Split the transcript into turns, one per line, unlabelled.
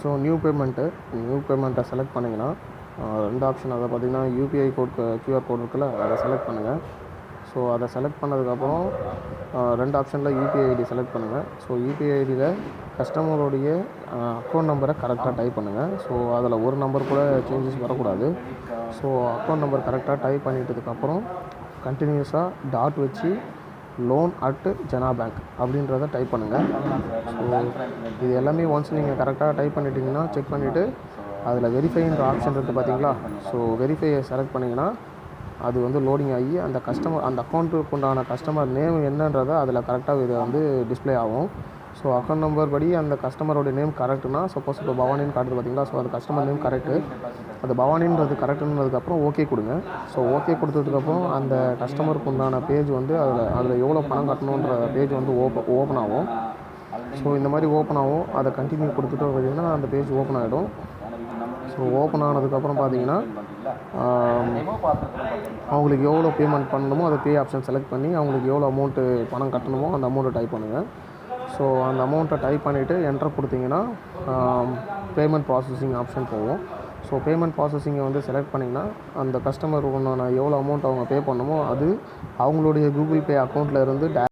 So new payment new பேமெண்ட்டை select பண்ணிங்கன்னா ரெண்டு ஆப்ஷன் அதை பார்த்தீங்கன்னா யூபிஐ கோட் கியூஆர் கோட் இருக்குல்ல அதை செலக்ட் பண்ணுங்கள் ஸோ அதை செலக்ட் பண்ணதுக்கப்புறம் ரெண்டு ஆப்ஷனில் யூபிஐ ஐடி செலக்ட் பண்ணுங்கள் ஸோ யூபிஐ ஐடியில் கஸ்டமருடைய அக்கௌண்ட் நம்பரை கரெக்டாக டைப் பண்ணுங்கள் ஸோ அதில் ஒரு நம்பர் கூட சேஞ்சஸ் வரக்கூடாது. ஸோ அக்கௌண்ட் நம்பர் கரெக்டாக டைப் பண்ணிட்டதுக்கப்புறம் கண்டினியூஸாக டாட் வச்சு லோன் அட் ஜனா பேங்க் அப்படின்றத டைப் பண்ணுங்கள் ஸோ இது எல்லாமே ஒன்ஸ் நீங்கள் கரெக்டாக டைப் பண்ணிட்டீங்கன்னா செக் பண்ணிவிட்டு அதில் வெரிஃபைன்ற ஆப்ஷன் இருக்குது பார்த்தீங்களா ஸோ வெரிஃபையை செலக்ட் பண்ணிங்கன்னா அது வந்து லோடிங் ஆகி அந்த கஸ்டமர் அந்த அக்கௌண்ட்டுக்கு உண்டான கஸ்டமர் நேம் என்னன்றதை அதில் கரெக்டாக இது வந்து டிஸ்ப்ளே ஆகும். ஸோ அக்கௌண்ட் நம்பர் படி அந்த கஸ்டமரோட நேம் கரெக்டுனா சப்போஸ் இப்போ பவானின்னு காட்டுது பார்த்தீங்களா ஸோ அந்த கஸ்டமர் நேம் கரெக்டு அது பவானின்றது கரெக்டுன்றதுக்கப்புறம் ஓகே கொடுங்க. ஸோ ஓகே கொடுத்ததுக்கப்புறம் அந்த கஸ்டமருக்கு உண்டான பேஜ் வந்து அதில் அதில் எவ்வளோ பணம் கட்டணுன்ற பேஜ் வந்து ஓப்ப ஓப்பன் ஆகும். ஸோ இந்த மாதிரி ஓப்பன் ஆகும். அதை கண்டினியூ கொடுத்துட்டு பார்த்தீங்கன்னா அந்த பேஜ் ஓப்பன் ஆகிடும் ஸோ ஓப்பன் ஆனதுக்கப்புறம் பார்த்தீங்கன்னா அவங்களுக்கு எவ்வளோ பேமெண்ட் பண்ணணுமோ அதை பே ஆப்ஷன் செலக்ட் பண்ணி அவங்களுக்கு எவ்வளோ அமௌண்ட்டு பணம் கட்டணுமோ அந்த அமௌண்ட்டை டைப் பண்ணுங்கள் ஸோ அந்த அமௌண்ட்டை டைப் பண்ணிவிட்டு என்டர் கொடுத்தீங்கன்னா பேமெண்ட் ப்ராசஸிங் ஆப்ஷன் போகும். ஸோ பேமெண்ட் ப்ராசஸிங்கை வந்து செலக்ட் பண்ணிங்கன்னா அந்த கஸ்டமர் உண்டான எவ்வளோ அமௌண்ட் அவங்க பே பண்ணணுமோ அது அவங்களுடைய கூகுள் பே அக்கௌண்ட்டில் இருந்து டே